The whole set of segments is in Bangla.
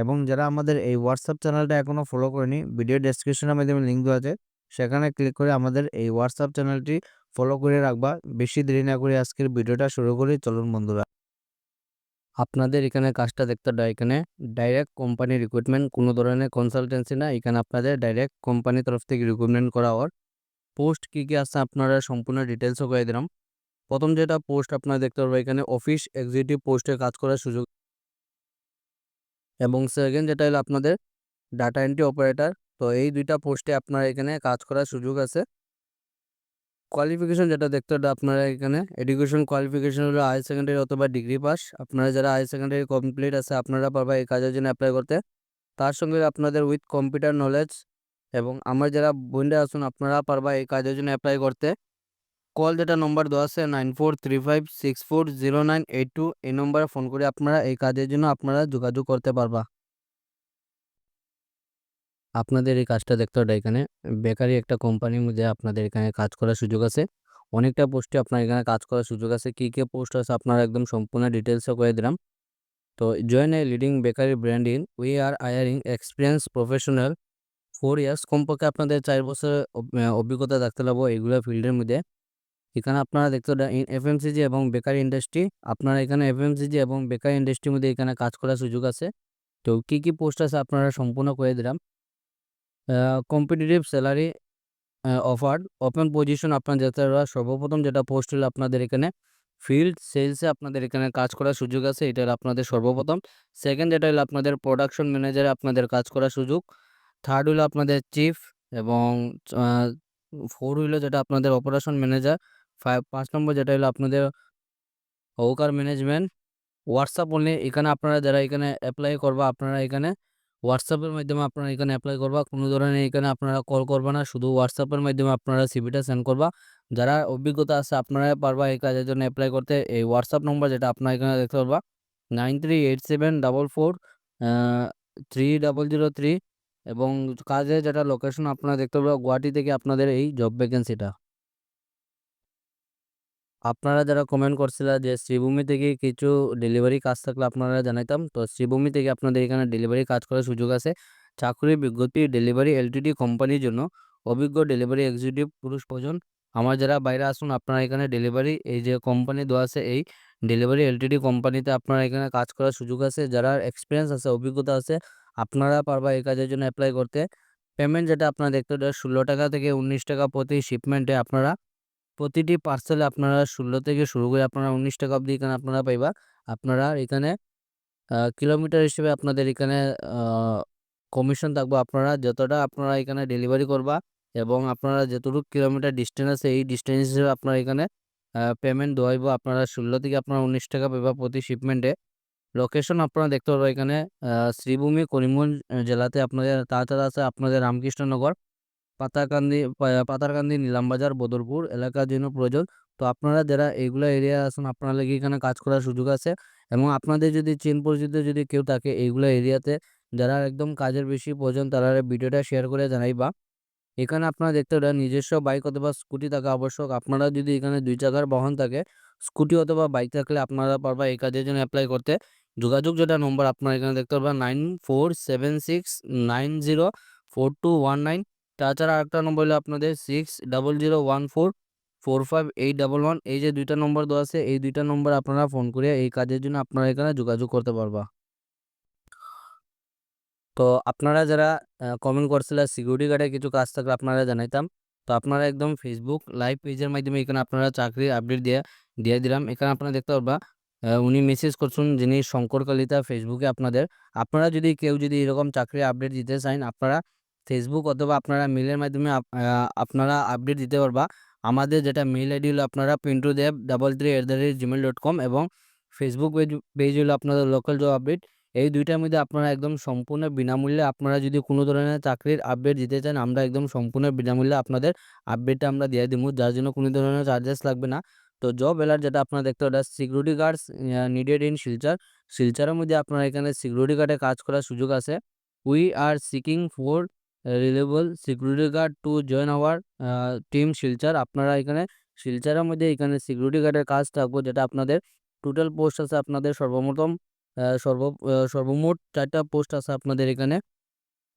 এবং যারা আমাদের এই হোয়াটসঅ্যাপ চ্যানেলটা এখনও ফলো করেনি ভিডিও ডেসক্রিপশনের মাধ্যমে লিঙ্ক দেওয়া আছে, সেখানে ক্লিক করে আমাদের এই হোয়াটসঅ্যাপ চ্যানেলটি ফলো করে রাখবা। বেশি দেরি না করে আজকের ভিডিওটা শুরু করি, চলুন বন্ধুরা। আপনাদের এখানে কাজটা দেখতে হয় এখানে ডাইরেক্ট কোম্পানি রিক্রুটমেন্ট কোনো ধরনের কনসালটেন্সি না, এখানে আপনাদের ডাইরেক্ট কোম্পানির তরফ থেকে রিক্রুটমেন্ট করা হওয়ার পোস্ট কী কী আছে আপনারা সম্পূর্ণ ডিটেলসও করে দিলাম। প্রথম যেটা পোস্ট আপনারা দেখতে পারবেন, এখানে অফিস এক্সিকিউটিভ পোস্টে কাজ করার সুযোগ এবং সেকেন্ড যেটা হলো আপনাদের ডাটা এন্ট্রি অপারেটর তো এই দুইটা পোস্টে আপনারা এখানে কাজ করার সুযোগ আছে। কোয়ালিফিকেশন যেটা দেখতে হবে আপনারা এখানে এডুকেশন কোয়ালিফিকেশন হলো হায়ার সেকেন্ডারি অথবা ডিগ্রি পাস আপনারা যারা হায়ার সেকেন্ডারি কমপ্লিট আছে, আপনারা পারবা এই কাজের জন্য অ্যাপ্লাই করতে। তার সঙ্গে আপনাদের উইথ কম্পিউটার নলেজ এবং আমার যারা বন্ধুরা আছেন, আপনারা পারবা এই কাজের জন্য অ্যাপ্লাই করতে। কল যেটা নম্বর দেওয়া আছে nine four three five six four zero nine eight two, এই নম্বরে ফোন করে আপনারা এই কাজের জন্য আপনারা যোগাযোগ করতে পারবা। আপনাদের এই কাজটা দেখতে হবে এখানে। বেকারি একটা কোম্পানির মধ্যে আপনাদের এখানে কাজ করার সুযোগ আছে। অনেকটা পোস্টে আপনার এখানে কাজ করার সুযোগ আছে। কী কী পোস্ট আছে আপনারা একদম সম্পূর্ণ ডিটেলসও করে দিলাম। তো join a leading bakery brand in we are hiring experience professional four years কমপক্ষে আপনাদের চার বছরের অভিজ্ঞতা থাকতে লাগবো এইগুলো ফিল্ডের মধ্যে। এখানে আপনারা দেখতে পারেন এফএমসিজি এবং বেকারি ইন্ডাস্ট্রি। আপনারা এখানে এফ এফএমসিজি এবং বেকারি ইন্ডাস্ট্রির মধ্যে এখানে কাজ করার সুযোগ আছে। তো কী কী পোস্ট আছে আপনারা সম্পূর্ণ করে দিলাম। Competitive salary offer open position আপনার যেটা সর্বপ্রথম যেটা পোস্ট হলো আপনাদের এখানে ফিল্ড সেলসে আপনাদের এখানে কাজ করার সুযোগ আছে, এটা হলো আপনাদের সর্বপ্রথম। সেকেন্ড যেটা হলো আপনাদের প্রোডাকশন ম্যানেজারে আপনাদের কাজ করার সুযোগ। থার্ড হলো আপনাদের চিফ এবং ফোর হইল যেটা আপনাদের অপারেশন ম্যানেজার ফাইভ, পাঁচ নম্বর যেটা হলো আপনাদের হকার ম্যানেজমেন্ট। হোয়াটসঅ্যাপ অনলি এখানে আপনারা যারা এখানে অ্যাপ্লাই করবা, আপনারা এখানে হোয়াটসঅ্যাপের মাধ্যমে আপনারা এখানে অ্যাপ্লাই করবা। কোনো ধরনের এখানে আপনারা কল করবা না, শুধু হোয়াটসঅ্যাপের মাধ্যমে আপনারা সিভিটা সেন্ড করবা। যারা অভিজ্ঞতা আছে আপনারা পারবা এই কাজের জন্য অ্যাপ্লাই করতে। এই হোয়াটসঅ্যাপ নম্বর যেটা আপনারা এখানে দেখতে পারবা, nine three eight seven double four three double zero three. এবং কাজের যেটা লোকেশন আপনারা দেখতে পারবা, গুয়াহাটি থেকে আপনাদের এই জব ভ্যাকেন্সিটা আপনারা যারা কমেন্ট করছিলা যে শ্রীভূমি থেকে কিছু ডেলিভারি কাজ থাকলে আপনারা জানাইতাম। তো শ্রীভূমি থেকে আপনাদের এখানে ডেলিভারি কাজ করার সুযোগ আছে। চাকরির বিজ্ঞপ্তি ডেলিভারি এলটিডি কোম্পানির জন্য। অভিজ্ঞ ডেলিভারি এক্সিকিউটিভ পুরুষ প্রয়োজন। আমার যারা বাইরে আসুন, আপনারা এখানে ডেলিভারি এই যে কোম্পানি দেওয়া আছে, এই ডেলিভারি এলটিডি কোম্পানিতে আপনারা এখানে কাজ করার সুযোগ আছে। যারা এক্সপিরিয়েন্স আছে, অভিজ্ঞতা আছে, আপনারা পারবা এই কাজের জন্য অ্যাপ্লাই করতে। পেমেন্ট যেটা আপনারা দেখতে পারেন ষোলো টাকা থেকে উনিশ টাকা প্রতি শিপমেন্টে আপনারা প্রতিটি পার্সেলে আপনারা ষোলো থেকে শুরু করে আপনারা উনিশ টাকা অবধি এখানে আপনারা পাইবা। আপনারা এখানে কিলোমিটার হিসেবে আপনাদের এখানে কমিশন থাকবে আপনারা। যতটা আপনারা এখানে ডেলিভারি করবা এবং আপনারা যতটুকু কিলোমিটার ডিস্টেন্স আছে, এই ডিস্টেন্স হিসেবে আপনারা এখানে পেমেন্ট দেওয়াইব আপনারা ষোলো থেকে আপনারা উনিশ টাকা পাইবা প্রতি শিপমেন্টে লোকেশন আপনারা দেখতে পারবেন এখানে শ্রীভূমি, করিমগঞ্জ জেলাতে আপনাদের, তাছাড়া আছে আপনাদের রামকৃষ্ণনগর। পাতাকান্দি পাতারকান্দি, নিলামবাজার, বদরপুর এলাকার জন্য প্রয়োজন। তো আপনারা যারা এইগুলো এরিয়া আছেন আপনারা লাগি এখানে কাজ করার সুযোগ আছে? এবং আপনাদের যদি চেন পরিচিত যদি কেউ থাকে এইগুলো এরিয়াতে যারা একদম কাজের বেশি প্রয়োজন, তারা ভিডিওটা শেয়ার করে জানাইবা। এখানে আপনারা দেখতে পারেন, নিজস্ব বাইক অথবা স্কুটি থাকা আবশ্যক। আপনারা যদি এখানে দুই চাকার বাহন থাকে স্কুটি অথবা বাইক থাকলে আপনারা পারবা এই কাজের জন্য অ্যাপ্লাই করতে। যোগাযোগ যেটা নম্বর আপনারা এখানে দেখতে পারবেন nine four seven six nine zero four two one nine তাছাড়া আরেকটা নম্বর হলো আপনাদের six double zero one four four five eight double one এই যে দুইটা নম্বর দেওয়া আছে, এই দুইটা নম্বর আপনারা ফোন করে এই কাজের জন্য আপনারা এখানে যোগাযোগ করতে পারবা। তো আপনারা যারা কমেন্ট করছিলেন সিকিউরিটি গার্ডে কিছু কাজ থাকলে আপনারা জানাইতাম। তো আপনারা একদম ফেসবুক লাইভ পেজের মাধ্যমে এখানে আপনারা চাকরির আপডেট দিয়ে দিয়ে দিলাম। এখানে আপনারা দেখতে পারবা উনি মেসেজ করছেন যিনি শঙ্কর কলিতা ফেসবুকে আপনাদের। আপনারা যদি কেউ যদি এরকম চাকরির আপডেট দিতে চান, আপনারা ফেসবুক অথবা আপনারা মেলের মাধ্যমে আপ- আপনারা আপডেট দিতে পারবা আমাদের যেটা মেল আইডি হলো আপনারা Pintu Deb double three at the rate Gmail dot com এবং ফেসবুক পেজ পেজ হলো আপনাদের লোকাল জব আপডেট এই দুইটার মধ্যে আপনারা একদম সম্পূর্ণ বিনামূল্যে আপনারা যদি কোনো ধরনের চাকরির আপডেট দিতে চান, আমরা একদম সম্পূর্ণ বিনামূল্যে আপনাদের আপডেটটা আমরা দিয়ে দিব, যার জন্য কোনো ধরনের চার্জেস লাগবে না। তো জব এলার যেটা আপনারা দেখতে পারেন security guards needed in Silchar. শিলচরের মধ্যে আপনারা এখানে সিকিউরিটি গার্ডে কাজ করার সুযোগ আছে। We are seeking for reliable security guard to join our team Silchar. আপনারা এখানে শিলচরের মধ্যে এখানে সিকিউরিটি গার্ডের কাজ থাকব যেটা আপনাদের টোটাল পোস্ট আছে আপনাদের সর্বপ্রথম সর্ব সর্বমোট চারটা পোস্ট আছে আপনাদের এখানে।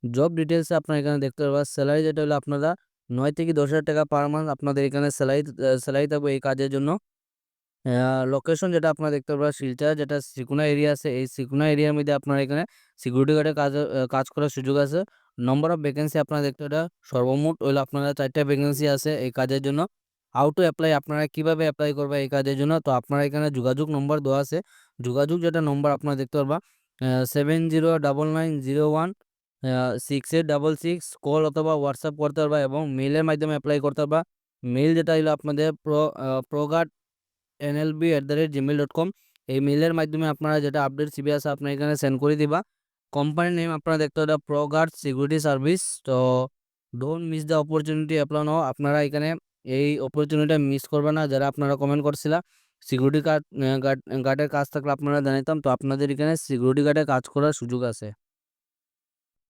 জব ডিটেইলসে আপনারা এখানে দেখতে পারবেন স্যালারি যেটা হলো আপনারা নয় থেকে ১০,০০০ টাকা পার মান্থ আপনাদের এখানে স্যালারি স্যালারি থাকবে এই কাজের জন্য। লোকেশন যেটা আপনারা দেখতে পারবেন শিলচর যেটা শ্রীকোনা এরিয়া আছে এই শ্রীকোনা এরিয়ার মধ্যে আপনারা এখানে সিকিউরিটি গার্ডের কাজ কাজ করার সুযোগ আছে। নম্বর অফ ভ্যাকেন্সি আপনারা দেখতে পারেন সর্বমোট হইল আপনারা ৪ টা ভ্যাকেন্সি আছে এই কাজের জন্য। হাউ টু এপ্লাই আপনারা কীভাবে অ্যাপ্লাই করবেন এই কাজের জন্য তো আপনারা এখানে যোগাযোগ নম্বর দেওয়া আছে। যোগাযোগ যেটা নম্বর আপনারা দেখতে পারবা seven zero double nine zero one six eight double six call অথবা হোয়াটসঅ্যাপ করতে পারবা এবং মেইলের মাধ্যমে অ্যাপ্লাই করতে পারবা। মেইল যেটা হইল আপনাদের প্রো ডট কম এই মেইলের মাধ্যমে আপনারা যেটা আপডেট সিভি আছে, আপনারা এখানে সেন্ড করে দিবা। কোম্পানির নেম আপনারা দেখতে পারেন প্রগার্ড সিকিউরিটি সার্ভিস। তো don't miss the opportunity apply now, আপনারা এখানে এই অপরচুনিটিটা মিস করবেন না যারা আপনারা কমেন্ট করছিলা। সিকিউরিটি গার্ড গার্ডের কাজ থাকলে আপনারা জানিতাম তো আপনাদের এখানে সিকিউরিটি গার্ডের কাজ করার সুযোগ আছে।